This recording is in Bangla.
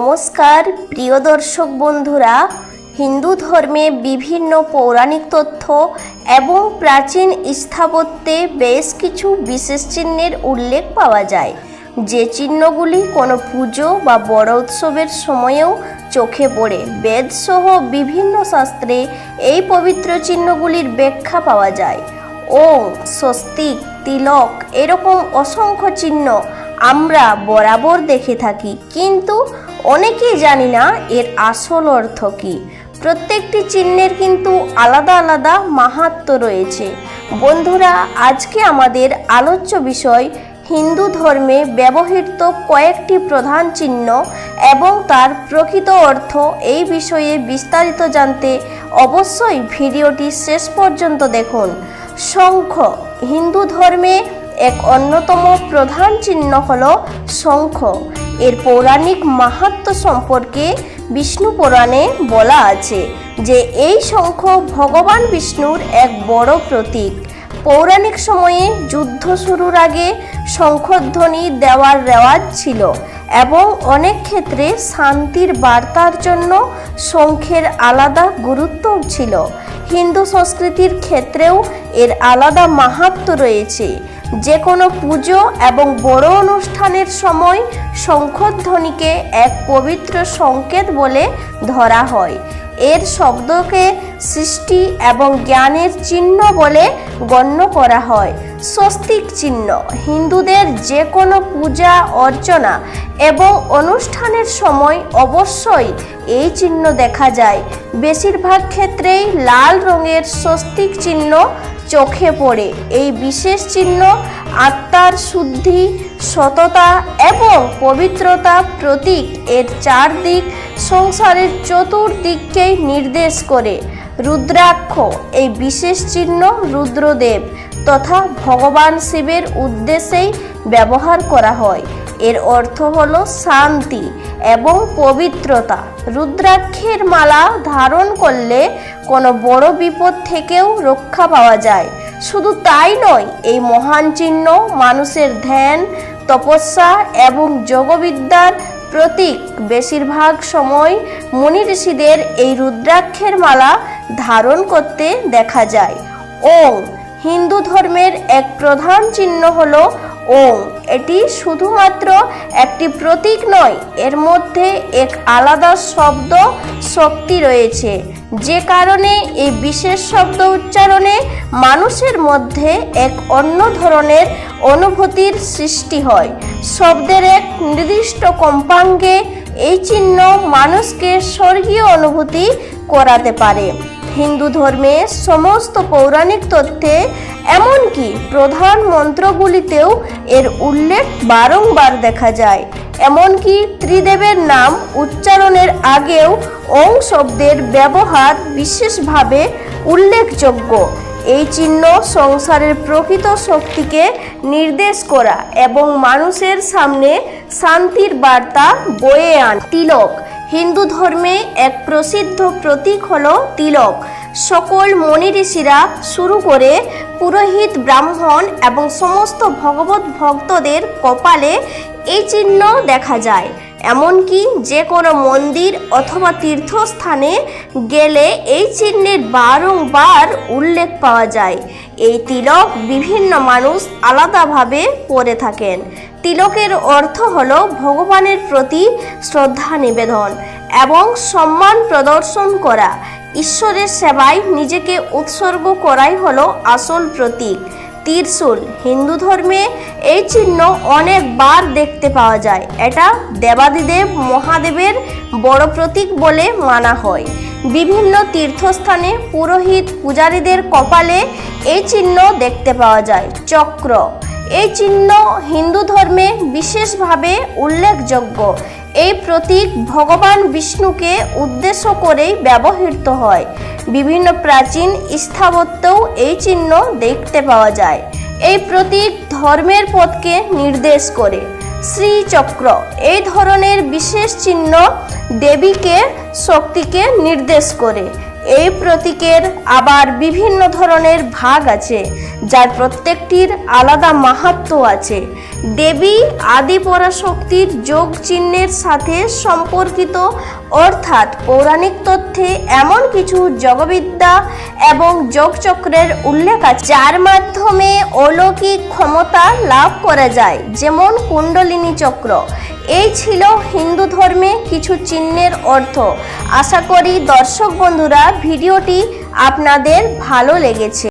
নমস্কার, প্রিয় দর্শক বন্ধুরা, হিন্দু ধর্মে বিভিন্ন পৌরাণিক তথ্য এবং প্রাচীন স্থাপত্যে বেশ কিছু বিশেষ চিহ্নের উল্লেখ পাওয়া যায়। যে চিহ্নগুলি কোনো পুজো বা বড় উৎসবের সময়েও চোখে পড়ে, বেদসহ বিভিন্ন শাস্ত্রে এই পবিত্র চিহ্নগুলির ব্যাখ্যা পাওয়া যায়। ওম, স্বস্তিক, তিলক এরকম অসংখ্য চিহ্ন আমরা বরাবর দেখে থাকি, কিন্তু অনেকেই জানি না এর আসল অর্থ কী। প্রত্যেকটি চিহ্নের কিন্তু আলাদা আলাদা মাহাত্ম রয়েছে। বন্ধুরা, আজকে আমাদের আলোচ্য বিষয় হিন্দু ধর্মে ব্যবহৃত কয়েকটি প্রধান চিহ্ন এবং তার প্রকৃত অর্থ এই বিষয়ে বিস্তারিত জানতে অবশ্যই ভিডিওটি শেষ পর্যন্ত দেখুন। শঙ্খ, হিন্দু ধর্মে এক অন্যতম প্রধান চিহ্ন হল শঙ্খ। এর পৌরাণিক মাহাত্ম্য সম্পর্কে বিষ্ণু পুরাণে বলা আছে যে এই শঙ্খ ভগবান বিষ্ণুর এক বড় প্রতীক। পৌরাণিক সময়ে যুদ্ধ শুরুর আগে শঙ্খধ্বনি দেওয়ার রেওয়াজ ছিল এবং অনেক ক্ষেত্রে শান্তির বার্তার জন্য শঙ্খের আলাদা গুরুত্ব ছিল। হিন্দু সংস্কৃতির ক্ষেত্রেও এর আলাদা মাহাত্ম্য রয়েছে। যে কোনো পুজো এবং বড় অনুষ্ঠানের সময় শঙ্খধ্বনিকে এক পবিত্র সংকেত বলে ধরা হয়। এর শব্দকে সৃষ্টি এবং জ্ঞানের চিহ্ন বলে গণ্য করা হয়। স্বস্তিক চিহ্ন, হিন্দুদের যে কোনো পূজা, অর্চনা এবং অনুষ্ঠানের সময় অবশ্যই এই চিহ্ন দেখা যায়। বেশিরভাগ ক্ষেত্রেই লাল রঙের স্বস্তিক চিহ্ন চোখে পড়ে। এই বিশেষ চিহ্ন আত্মার শুদ্ধি, সততা এবং পবিত্রতা প্রতীক। এর চারদিক সংসারের চতুর্দিককেই নির্দেশ করে। রুদ্রাক্ষ, এই বিশেষ চিহ্ন রুদ্রদেব তথা ভগবান শিবের উদ্দেশ্যেই ব্যবহার করা হয়। এর অর্থ হলো শান্তি এবং পবিত্রতা। রুদ্রাক্ষের মালা ধারণ করলে কোনো বড় বিপদ থেকেও রক্ষা পাওয়া যায়। শুধু তাই নয়, এই মহান চিহ্ন মানুষের ধ্যান, তপস্যা এবং যোগবিদ্যার প্রতীক। বেশিরভাগ সময় মুনি ঋষিদের এই রুদ্রাক্ষের মালা ধারণ করতে দেখা যায়। ওং হিন্দু ধর্মের এক প্রধান চিহ্ন হল ওং এটি শুধুমাত্র একটি প্রতীক নয়, এর মধ্যে এক আলাদা শব্দ শক্তি রয়েছে, যে কারণে এই বিশেষ শব্দ উচ্চারণে মানুষের মধ্যে এক অন্য ধরনের অনুভূতির সৃষ্টি হয়। শব্দের এক নির্দিষ্ট কম্পাঙ্গে এই চিহ্ন মানুষকে স্বর্গীয় অনুভূতি করাতে পারে। হিন্দু ধর্মে সমস্ত পৌরাণিক তথ্যে এমনকি প্রধান মন্ত্রগুলিতেও এর উল্লেখ বারংবার দেখা যায়। এমনকি ত্রিদেবের নাম উচ্চারণের আগেও ওং শব্দের ব্যবহার বিশেষভাবে উল্লেখযোগ্য। এই চিহ্ন সংসারের প্রকৃত শক্তিকে নির্দেশ করা এবং মানুষের সামনে শান্তির বার্তা বয়ে আন। তিলক হিন্দু ধর্মে এক প্রসিদ্ধ প্রতীক হল তিলক। সকল মণি ঋষিরা শুরু করে পুরোহিত, ব্রাহ্মণ এবং সমস্ত ভগবত ভক্তদের কপালে এই চিহ্ন দেখা যায়। এমনকি যে কোনো মন্দির অথবা তীর্থস্থানে গেলে এই চিহ্নের বারংবার উল্লেখ পাওয়া যায়। এই তিলক বিভিন্ন মানুষ আলাদাভাবে পরে থাকেন। তিলকের অর্থ হল ভগবানের প্রতি শ্রদ্ধা নিবেদন এবং সম্মান প্রদর্শন করা। ঈশ্বরের সেবায় নিজেকে উৎসর্গ করাই হলো আসল প্রতীক। ত্রিশূল। হিন্দু ধর্মে এই চিহ্ন অনেকবার দেখতে পাওয়া যায়। এটা দেবাদিদেব মহাদেবের বড় প্রতীক বলে মানা হয়। বিভিন্ন তীর্থস্থানে পুরোহিত পূজারীদের কপালে এই চিহ্ন দেখতে পাওয়া যায়। চক্র। এই চিহ্ন হিন্দু ধর্মে বিশেষভাবে উল্লেখযোগ্য। এই প্রতীক ভগবান বিষ্ণুকে উদ্দেশ্য করেই ব্যবহৃত হয়। বিভিন্ন প্রাচীন স্থাপত্যেও এই চিহ্ন দেখতে পাওয়া যায়। এই প্রতীক ধর্মের পথকে নির্দেশ করে। শ্রীচক্র, এই ধরনের বিশেষ চিহ্ন দেবীকে, শক্তিকে নির্দেশ করে। এই প্রতীকের আবার বিভিন্ন ধরনের ভাগ আছে, যার প্রত্যেকটির আলাদা মাহাত্ম্য আছে। দেবী আদি পরাশক্তির যোগ চিহ্নের সাথে সম্পর্কিত, অর্থাৎ পৌরাণিক তথ্যে এমন কিছু যোগবিদ্যা এবং যোগচক্রের উল্লেখ আছে, যার মাধ্যমে অলৌকিক ক্ষমতা লাভ করা যায়, যেমন কুণ্ডলিনী চক্র। এই ছিল হিন্দু ধর্মে কিছু চিহ্নের অর্থ। আশা করি দর্শক বন্ধুরা ভিডিওটি আপনাদের ভালো লেগেছে।